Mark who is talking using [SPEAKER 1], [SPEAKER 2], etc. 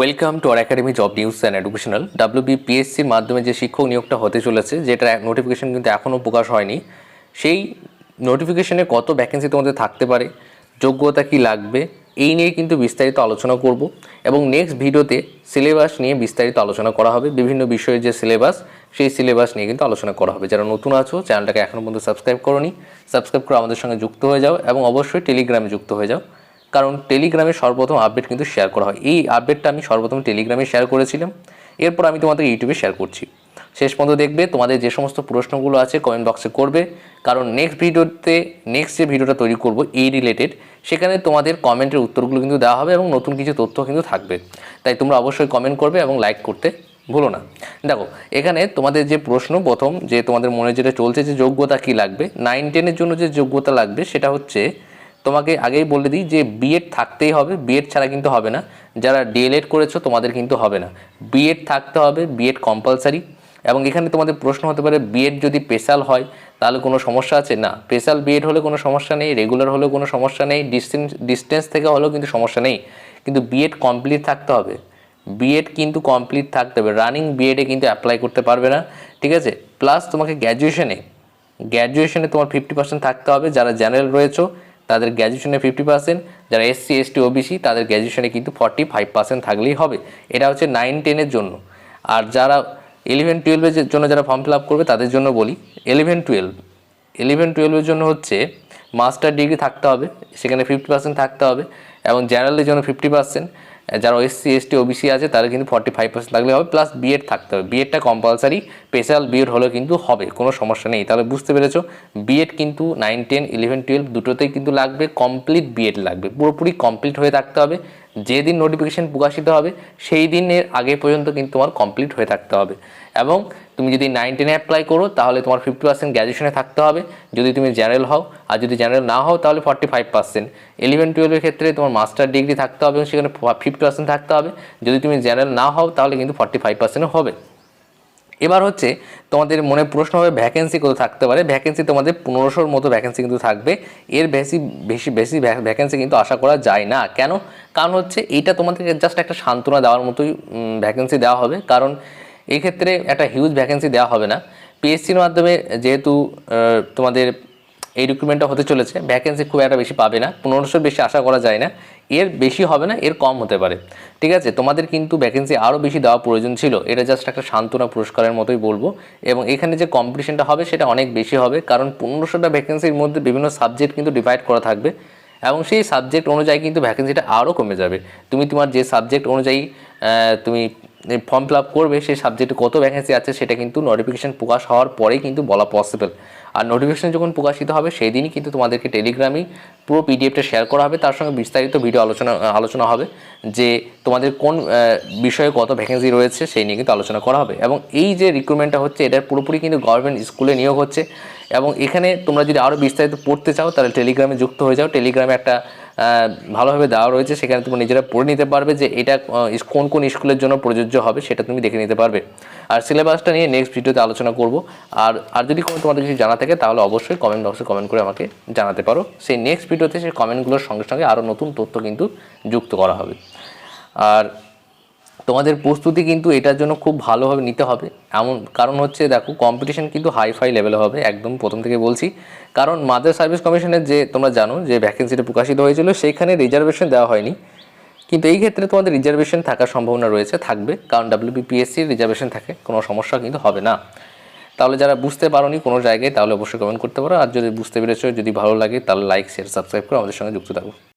[SPEAKER 1] Welcome to R academy job news and educational ডাব্লিউবিপিএসসির মাধ্যমে যে শিক্ষক নিয়োগটা হতে চলেছে, যেটা নোটিফিকেশন কিন্তু এখনও প্রকাশ হয়নি, সেই নোটিফিকেশনে কত ভ্যাকেন্সি তোমাদের থাকতে পারে, যোগ্যতা কি লাগবে, এই নিয়ে কিন্তু বিস্তারিত আলোচনা করব এবং নেক্সট ভিডিওতে সিলেবাস নিয়ে বিস্তারিত আলোচনা করা হবে, বিভিন্ন বিষয়ের যে সিলেবাস সেই সিলেবাস নিয়ে কিন্তু আলোচনা করা হবে। যারা নতুন আছো, চ্যানেলটাকে এখনও পর্যন্ত সাবস্ক্রাইব করোনি সাবস্ক্রাইব করে আমাদের সঙ্গে যুক্ত হয়ে যাও এবং অবশ্যই টেলিগ্রামে যুক্ত হয়ে যাও। কারণ টেলিগ্রামে সর্বপ্রথম আপডেট কিন্তু শেয়ার করা হয়। এই আপডেটটা আমি সর্বপ্রথম টেলিগ্রামে শেয়ার করেছিলাম। এরপর আমি তোমাদের ইউটিউবে শেয়ার করছি। শেষ পর্যন্ত দেখবে তোমাদের যে সমস্ত প্রশ্নগুলো আছে কমেন্ট বক্সে করবে। কারণ নেক্সট ভিডিওতে নেক্সট যে ভিডিওটা তৈরি করব, এই রিলেটেড সেখানে তোমাদের কমেন্টের উত্তরগুলো কিন্তু দেওয়া হবে এবং নতুন কিছু তথ্য কিন্তু থাকবে। তাই তোমরা অবশ্যই কমেন্ট করবে এবং লাইক করতে ভুলো না। দেখো, এখানে তোমাদের যে প্রশ্ন, প্রথম যে তোমাদের মনে যেটা চলছে যে যোগ্যতা কি লাগবে নাইন টেনের জন্য যে যোগ্যতা লাগবে, সেটা হচ্ছে তোমাকে আগেই বলে দিই যে বিএড থাকতেই হবে বিএড ছাড়া কিন্তু হবে না। যারা ডিএলএড করেছ, তোমাদের কিন্তু হবে না। বিএড থাকতে হবে বিএড কম্পালসারি এবং এখানে তোমাদের প্রশ্ন হতে পারে বিএড যদি স্পেশাল হয়, তাহলে কোনো সমস্যা আছে? না। স্পেশাল বিএড হলে কোনো সমস্যা নেই রেগুলার হলেও কোনো সমস্যা নেই ডিস্টেন্স ডিস্টেন্স থেকে হলেও কিন্তু সমস্যা নেই। কিন্তু বিএড কমপ্লিট থাকতে হবে। বিএড কিন্তু কমপ্লিট থাকতে হবে। রানিং বিএডে কিন্তু অ্যাপ্লাই করতে পারবে না। ঠিক আছে? প্লাস তোমাকে গ্র্যাজুয়েশনে গ্র্যাজুয়েশনে তোমার ফিফটি পার্সেন্ট থাকতে হবে। যারা জেনারেল রয়েছো তাদের গ্র্যাজুয়েশনে ফিফটি পার্সেন্ট যারা এসসি এসটি ওবিসি তাদের গ্র্যাজুয়েশনে কিন্তু ফর্টি ফাইভ পার্সেন্ট থাকলেই হবে। এটা হচ্ছে নাইন টেনের জন্য। আর যারা ইলেভেন টুয়েলভের জন্য যারা ফর্ম ফিল আপ করবে, তাদের জন্য বলি ইলেভেন টুয়েলভ ইলেভেন টুয়েলভের জন্য হচ্ছে মাস্টার ডিগ্রি থাকতে হবে, সেখানে ফিফটি পার্সেন্ট থাকতে হবে এবং জেনারেলের জন্য ফিফটি পার্সেন্ট যারা এসসি এসটি ওবিসি আছে তাদের কিন্তু ফর্টি ফাইভ পার্সেন্ট থাকলে হবে প্লাস বিএড থাকতে হবে। বিএডটা কম্পালসারি স্পেশাল বিএড হলে কিন্তু হবে, কোনো সমস্যা নেই। তাহলে বুঝতে পেরেছ বিএড কিন্তু নাইন টেন ইলেভেন টুয়েলভ দুটোতেই কিন্তু লাগবে কমপ্লিট বিএড লাগবে। পুরোপুরি কমপ্লিট হয়ে থাকতে হবে। যেদিন নোটিফিকেশান প্রকাশিত হবে, সেই দিনের আগে পর্যন্ত কিন্তু তোমার কমপ্লিট হয়ে থাকতে হবে। এবং তুমি যদি নাইনটিনে অ্যাপ্লাই করো, তাহলে তোমার ফিফটি পার্সেন্ট গ্র্যাজুয়েশনে থাকতে হবে। যদি তুমি জেনারেল হও, আর যদি জেনারেল না হও, তাহলে ফর্টি ফাইভ পার্সেন্ট ইলেভেন টুয়েলভের ক্ষেত্রে তোমার মাস্টার ডিগ্রি থাকতে হবে এবং সেখানে ফিফটি পার্সেন্ট থাকতে হবে। যদি তুমি জেনারেল না হও, তাহলে কিন্তু ফর্টি ফাইভ পার্সেন্টও হবে। এবার হচ্ছে তোমাদের মনে প্রশ্ন হবে ভ্যাকেন্সি কত থাকতে পারে? ভ্যাকেন্সি তোমাদের পনেরোশোর মতো ভ্যাকেন্সি কিন্তু থাকবে। এর বেশি বেশি বেশি ভ্যাকেন্সি কিন্তু আশা করা যায় না। কেন? কারণ হচ্ছে এটা তোমাদেরকে জাস্ট একটা সান্ত্বনা দেওয়ার মতোই ভ্যাকেন্সি দেওয়া হবে। কারণ এক্ষেত্রে একটা হিউজ ভ্যাকেন্সি দেওয়া হবে না। পিএসসির মাধ্যমে যেহেতু তোমাদের এই রিক্রুটমেন্টটা হতে চলেছে ভ্যাকেন্সি খুব একটা বেশি পাবে না, পনেরোশোর বেশি আশা করা যায় না, এর বেশি হবে না, এর কম হতে পারে। ঠিক আছে, তোমাদের কিন্তু ভ্যাকেন্সি আরও বেশি দেওয়া প্রয়োজন ছিল, এটা জাস্ট একটা সান্ত্বনা পুরস্কারের মতোই বলব, এবং এখানে যে কম্পিটিশনটা হবে সেটা অনেক বেশি হবে, কারণ পনেরোশোটা ভ্যাকেন্সির মধ্যে বিভিন্ন সাবজেক্ট কিন্তু ডিভাইড করা থাকবে, এবং সেই সাবজেক্ট অনুযায়ী কিন্তু ভ্যাকেন্সিটা আরও কমে যাবে। তুমি তোমার যে সাবজেক্ট অনুযায়ী তুমি ফর্ম ফিল আপ করবে সেই সাবজেক্টে কত ভ্যাকেন্সি আছে সেটা কিন্তু নোটিফিকেশন প্রকাশ হওয়ার পরেই কিন্তু বলা পসিবল আর নোটিফিকেশান যখন প্রকাশিত হবে সেই দিনই কিন্তু তোমাদেরকে টেলিগ্রামেই পুরো পিডিএফটা শেয়ার করা হবে। তার সঙ্গে বিস্তারিত ভিডিও আলোচনা আলোচনা হবে যে তোমাদের কোন বিষয়ে কত ভ্যাকেন্সি রয়েছে সেই নিয়ে কিন্তু আলোচনা করা হবে। এবং এই যে রিক্রুটমেন্টটা হচ্ছে এটা পুরোপুরি কিন্তু গভর্নমেন্ট স্কুলে নিয়োগ হচ্ছে। এবং এখানে তোমরা যদি আরও বিস্তারিত পড়তে চাও, তাহলে টেলিগ্রামে যুক্ত হয়ে যাও। টেলিগ্রামে একটা ভালোভাবে দেওয়া রয়েছে, সেখানে তুমি নিজেরা পড়ে নিতে পারবে যে এটা কোন কোন স্কুলের জন্য প্রযোজ্য হবে সেটা তুমি দেখে নিতে পারবে। আর সিলেবাসটা নিয়ে নেক্সট ভিডিওতে আলোচনা করব। আর আর যদি কোনো তোমাদের কিছু জানা থাকে, তাহলে অবশ্যই কমেন্ট বক্সে কমেন্ট করে আমাকে জানাতে পারো। সেই নেক্সট ভিডিওতে সেই কমেন্টগুলোর সঙ্গে সঙ্গে আরও নতুন তথ্য কিন্তু যুক্ত করা হবে। আর তোমাদের প্রস্তুতি কিন্তু এটার জন্য খুব ভালোভাবে নিতে হবে। এমন কারণ হচ্ছে দেখো কম্পিটিশন কিন্তু হাই ফাই লেভেলে হবে, একদম প্রথম থেকে বলছি। কারণ মাদার সার্ভিস কমিশনের যে, তোমরা জানো যে ভ্যাকেন্সিটা প্রকাশিত হয়েছিল সেইখানে রিজার্ভেশন দেওয়া হয়নি। কিন্তু এই ক্ষেত্রে তোমাদের রিজার্ভেশন থাকার সম্ভাবনা রয়েছে, থাকবে। কারণ ডাব্লিউবিপিএসসির রিজার্ভেশন থাকে, কোনো সমস্যা কিন্তু হবে না। তাহলে যারা বুঝতে পারোনি কোনো জায়গায়, তাহলে অবশ্যই কমেন্ট করতে পারো। আর যদি বুঝতে পেরেছ, যদি ভালো লাগে, তাহলে লাইক শেয়ার সাবস্ক্রাইব করে আমাদের সঙ্গে যুক্ত থাকো।